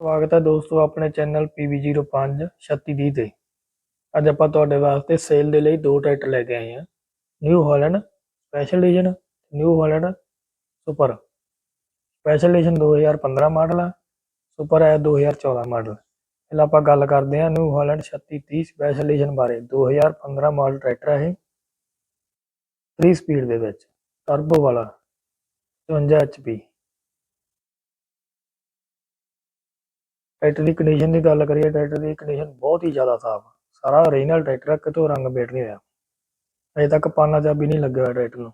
ਸਵਾਗਤ ਹੈ ਦੋਸਤੋ ਆਪਣੇ ਚੈਨਲ PB05 3630 ਤੇ। ਅੱਜ ਆਪਾਂ ਤੁਹਾਡੇ ਵਾਸਤੇ ਸੇਲ ਦੇ ਲਈ ਦੋ ਟਰੈਕਟਰ ਲੈ ਕੇ ਆਏ ਹਾਂ। New Holland special edition New Holland super. Special edition 2015 model ਆ, ਸੁਪਰ ਹੈ 2014 ਮਾਡਲ। ਪਹਿਲਾਂ ਆਪਾਂ ਗੱਲ ਕਰਦੇ ਹਾਂ ਨਿਊ ਹਾਲੈਂਡ 3630 ਸਪੈਸ਼ਲ ਐਡੀਸ਼ਨ ਬਾਰੇ। 2015 ਮਾਡਲ ਟਰੈਕਟਰ ਹੈ ਇਹ। 3 ਸਪੀਡ ਦੇ ਵਿੱਚ ਟਰਬੋ ਵਾਲਾ 54 HP ਟਰੈਕਟਰ ਦੀ ਕੰਡੀਸ਼ਨ ਦੀ ਗੱਲ ਕਰੀਏ, ਟਰੈਕਟਰ ਦੀ ਕੰਡੀਸ਼ਨ ਬਹੁਤ ਹੀ ਜ਼ਿਆਦਾ ਸਾਫ਼ ਆ। ਸਾਰਾ ਓਰੀਜਨਲ ਟਰੈਕਟਰ ਆ, ਕਿਤੋਂ ਰੰਗ ਬੇਟ ਨਹੀਂ ਹੋਇਆ। ਅਜੇ ਤੱਕ ਪਾਨਾ ਚਾਬੀ ਨਹੀਂ ਲੱਗਿਆ ਹੋਇਆ ਟਰੈਕਟਰ ਨੂੰ।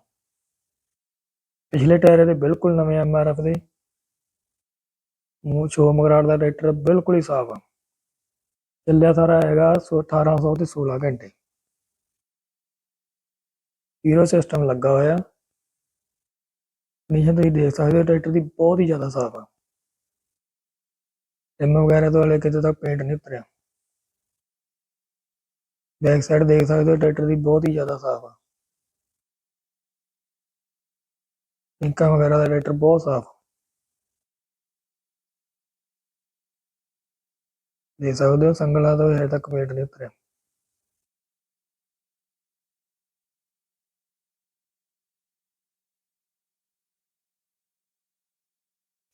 ਪਿਛਲੇ ਟਾਇਰ ਦੇ ਬਿਲਕੁਲ ਨਵੇਂ ਐਮਆਰਐਫ ਦੇ ਮੂੰਹ ਛੋ ਮਗਰਾੜ ਦਾ ਟਰੈਕਟਰ ਬਿਲਕੁਲ ਹੀ ਸਾਫ਼ ਆ। ਚੱਲਿਆ ਸਾਰਾ ਹੈਗਾ 1800 ਤੇ 16 ਘੰਟੇ। ਹੀਰੋ ਸਿਸਟਮ ਲੱਗਾ ਹੋਇਆ। ਕੰਡੀਸ਼ਨ ਤੁਸੀਂ ਦੇਖ ਸਕਦੇ ਹੋ, ਟਰੈਕਟਰ ਦੀ ਬਹੁਤ ਹੀ ਜ਼ਿਆਦਾ ਸਾਫ਼ ਆ। ਰਿਮ ਵਗੈਰਾ ਤੋਂ ਹਲੇ ਕਿਤੇ ਤੱਕ ਪੇਂਟ ਨਹੀਂ ਉਤਰਿਆ। ਬੈਕ ਸਾਈਡ ਦੇਖ ਸਕਦੇ ਹੋ, ਟਰੈਕਟਰ ਦੀ ਬਹੁਤ ਹੀ ਜ਼ਿਆਦਾ ਸਾਫ਼ ਆ। ਇੰਕਾ ਵਗੈਰਾ ਦਾ ਟਰੈਕਟਰ ਬਹੁਤ ਸਾਫ਼ ਦੇਖ ਸਕਦੇ ਹੋ, ਸੰਗਲਾ ਤੋਂ ਹਜੇ ਤੱਕ ਪੇਂਟ ਨਹੀਂ ਉਤਰਿਆ।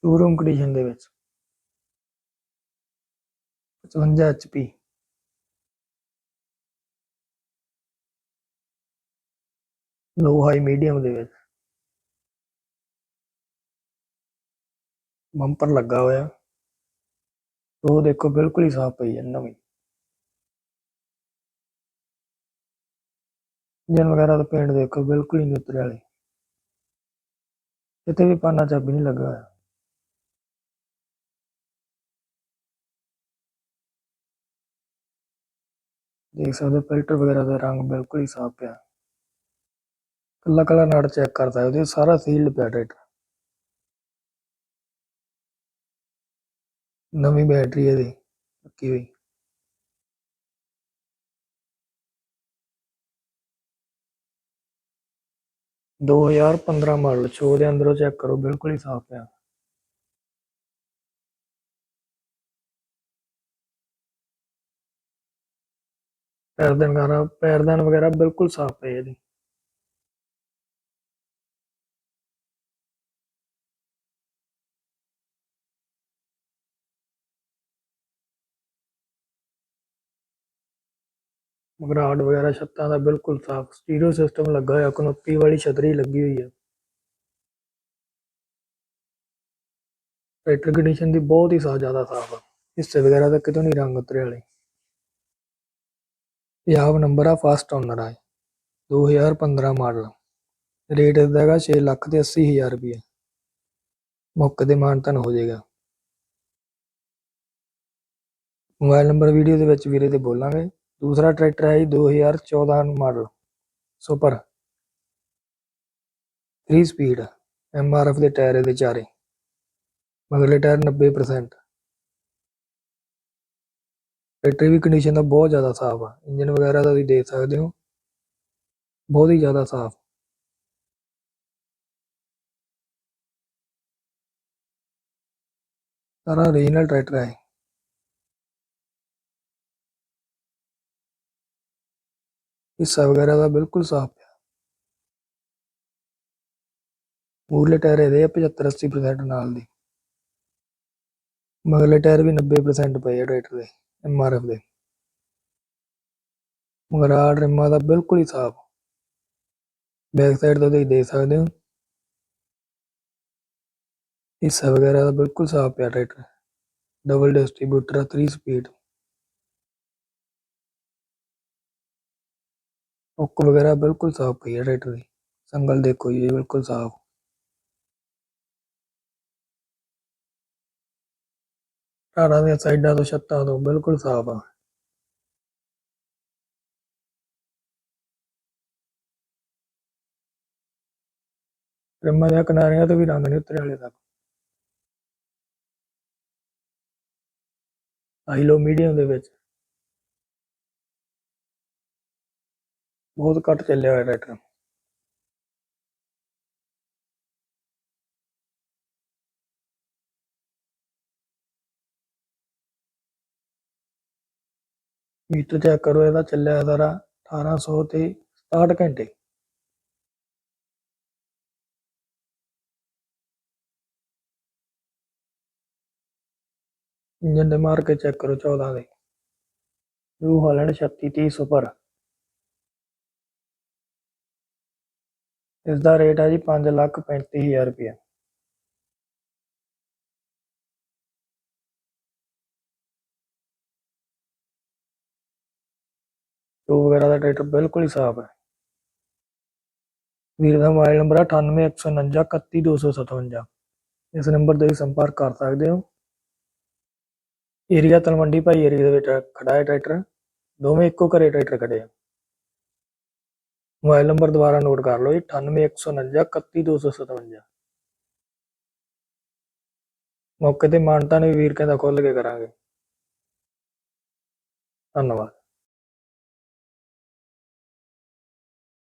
ਸ਼ੋਰੂਮ ਕੰਡੀਸ਼ਨ ਦੇ ਵਿੱਚ। 55 HP ਲੋ ਹਾਈ ਮੀਡੀਅਮ ਦੇ ਵਿੱਚ। ਬੰਪਰ ਲੱਗਾ ਹੋਇਆ। ਉਹ ਦੇਖੋ ਬਿਲਕੁਲ ਹੀ ਸਾਫ਼ ਪਈ ਹੈ, ਨਵੀਂ। ਇੰਜਨ ਵਗੈਰਾ ਦਾ ਪੇਂਟ ਦੇਖੋ, ਬਿਲਕੁਲ ਹੀ ਨਹੀਂ ਉਤਰੇ ਵਾਲੇ ਕਿਤੇ ਵੀ ਪਾਨਾ ਚਾਬੀ ਨਹੀਂ ਲੱਗਾ ਹੋਇਆ। ਦੇਖ ਸਕਦੇ ਹੋ ਫਿਲਟਰ ਵਗੈਰਾ ਦਾ ਰੰਗ ਬਿਲਕੁਲ ਹੀ ਸਾਫ਼ ਪਿਆ। ਕੱਲਾ ਕੱਲਾ ਨਟ ਚੈੱਕ ਕਰ ਸਕਦੇ ਹੋ ਸਾਰਾ ਸੀਲਡ ਪਿਆ ਟਰੈਕਟਰ ਨਵੀਂ ਬੈਟਰੀ ਇਹਦੀ ਲੱਗੀ ਹੋਈ। ਦੋ ਹਜ਼ਾਰ ਪੰਦਰਾਂ ਮਾਡਲ ਸ਼ੋ ਦੇ ਅੰਦਰੋਂ ਚੈੱਕ ਕਰੋ, ਬਿਲਕੁਲ ਹੀ ਸਾਫ਼ ਪਿਆ। ਪੈਰਦਾਨ ਵਗੈਰਾ ਪੈਰਦਾਨ ਵਗੈਰਾ ਬਿਲਕੁਲ ਸਾਫ਼ ਪਏ ਇਹਦੇ। ਮਗਰਾਟ ਵਗੈਰਾ ਛੱਤਾਂ ਦਾ ਬਿਲਕੁਲ ਸਾਫ਼। ਸਟੀਰੀਓ ਸਿਸਟਮ ਲੱਗਾ ਹੋਇਆ, ਕਨੋਪੀ ਵਾਲੀ ਛਤਰੀ ਲੱਗੀ ਹੋਈ ਹੈ। ਟਰੈਕਟਰ ਕੰਡੀਸ਼ਨ ਦੀ ਬਹੁਤ ਹੀ ਜ਼ਿਆਦਾ ਸਾਫ਼ ਆ। ਹਿੱਸੇ ਵਗੈਰਾ ਤਾਂ ਕਿਤੋਂ ਨਹੀਂ ਰੰਗ ਉਤਰੇ ਵਾਲੇ। ਪੰਜਾਬ ਨੰਬਰ ਆ ਫਸਟ ਓਨਰ ਆ 2015 ਮਾਡਲ ਰੇਟ ਇਸਦਾ ਹੈਗਾ 6 ਲੱਖ ਤੇ 80 ਹਜ਼ਾਰ ਰੁਪਏ ਮੌਕੇ ਤੇ ਮਾਨਤਨ ਹੋ ਜਾਏਗਾ। ਮੋਬਾਈਲ ਨੰਬਰ ਵੀਡੀਓ ਦੇ ਵਿੱਚ ਵੀਰੇ ਤੇ ਬੋਲਾਂਗੇ। ਦੂਸਰਾ ਟਰੈਕਟਰ ਹੈ ਜੀ 2014 ਮਾਡਲ ਸੁਪਰ। 3 ਸਪੀਡ ਐਮਆਰਐਫ ਦੇ ਟਾਇਰ ਇਹਦੇ ਚਾਰੇ। ਮਗਰਲੇ ਟਾਇਰ 90% ਟਰੈਕਟਰ ਵੀ ਕੰਡੀਸ਼ਨ ਦਾ ਬਹੁਤ ਜ਼ਿਆਦਾ ਸਾਫ਼ ਆ। ਇੰਜਨ ਵਗੈਰਾ ਦਾ ਤੁਸੀਂ ਦੇਖ ਸਕਦੇ ਹੋ। ਬਹੁਤ ਹੀ ਜ਼ਿਆਦਾ ਸਾਫ਼। ਸਾਰਾ ਓਰੀਜਨਲ ਟਰੈਕਟਰ ਹੈ ਹਿੱਸਾ ਵਗੈਰਾ ਦਾ ਬਿਲਕੁਲ ਸਾਫ਼ ਪਿਆ। ਮੂਰਲੇ ਟਾਇਰ ਇਹਦੇ ਆ 75 80% ਨਾਲ ਦੀ। ਮਗਰਲੇ ਟਾਇਰ ਵੀ 90% ਪਏ ਆ ਟਰੈਕਟਰ ਦੇ। ਐਮਆਰਐਫ ਦੇ। ਮਗਰਾੜ ਰਿਮਾਂ ਦਾ ਬਿਲਕੁਲ ਹੀ ਸਾਫ਼ ਬੈਕ ਸਾਈਡ ਤੋਂ ਤੁਸੀਂ ਦੇਖ ਸਕਦੇ ਹੋ। ਹਿੱਸਾ ਵਗੈਰਾ ਦਾ ਬਿਲਕੁਲ ਸਾਫ਼ ਪਿਆ tractor. Double distributor 3 speed hook ਵਗੈਰਾ ਬਿਲਕੁਲ ਸਾਫ਼ ਪਈ ਹੈ ਟਰੈਕਟਰ ਦੀ। ਸੰਗਲ ਦੇਖੋ ਜੀ ਬਿਲਕੁਲ ਸਾਫ਼। ਟਾਰਾਂ ਦੀਆਂ ਸਾਈਡਾਂ ਤੋਂ ਛੱਤਾਂ ਤੋਂ ਬਿਲਕੁਲ ਸਾਫ਼ ਆ। ਰਿਮਾਂ ਦੇ ਕਿਨਾਰਿਆਂ ਤੋਂ ਵੀ ਰੰਗ ਨਹੀਂ ਉਤਰੇ ਹਲੇ ਤੱਕ। ਹਾਈ ਲੋ ਮੀਡੀਅਮ ਦੇ ਵਿੱਚ। ਬਹੁਤ ਘੱਟ ਚੱਲਿਆ ਹੋਇਆ ਟਰੈਕਟਰ। ਮੀਟਰ ਚੈੱਕ ਕਰੋ, ਇਹਦਾ ਚੱਲਿਆ ਸਾਰਾ 1800 ਤੇ 67 ਘੰਟੇ। ਇੰਜਨ ਦੇ ਮਾਰ ਕੇ ਚੈੱਕ ਕਰੋ 14 ਦੇ। New Holland 3630 super. ਇਸ ਦਾ ਰੇਟ ਹੈ ਜੀ 535000 ਰੁਪਏ ਟੂ ਵਗੈਰਾ ਦਾ ਟਰੈਕਟਰ ਬਿਲਕੁਲ ਹੀ ਸਾਫ਼ ਹੈ। ਵੀਰ ਦਾ ਮੋਬਾਈਲ ਨੰਬਰ ਹੈ 981493 31257 ਇਸ ਨੰਬਰ ਤੇ ਸੰਪਰਕ ਕਰ ਸਕਦੇ ਹੋ। ਏਰੀਆ ਤਲਵੰਡੀ ਭਾਈ ਏਰੀਆ ਦੇ ਵਿੱਚ ਖੜਾ ਹੈ ਟਰੈਕਟਰ ਦੋਵੇਂ ਇੱਕੋ ਘਰੇ ਟਰੈਕਟਰ ਖੜੇ ਆ। ਮੋਬਾਈਲ ਨੰਬਰ ਦੁਬਾਰਾ ਨੋਟ ਕਰ ਲਓ ਜੀ 981493 31257 ਮੌਕੇ ਤੇ ਮਾਨਤਾ ਨੇ ਵੀਰ ਕਹਿੰਦਾ ਖੁੱਲ ਕੇ ਕਰਾਂਗੇ। ਧੰਨਵਾਦ।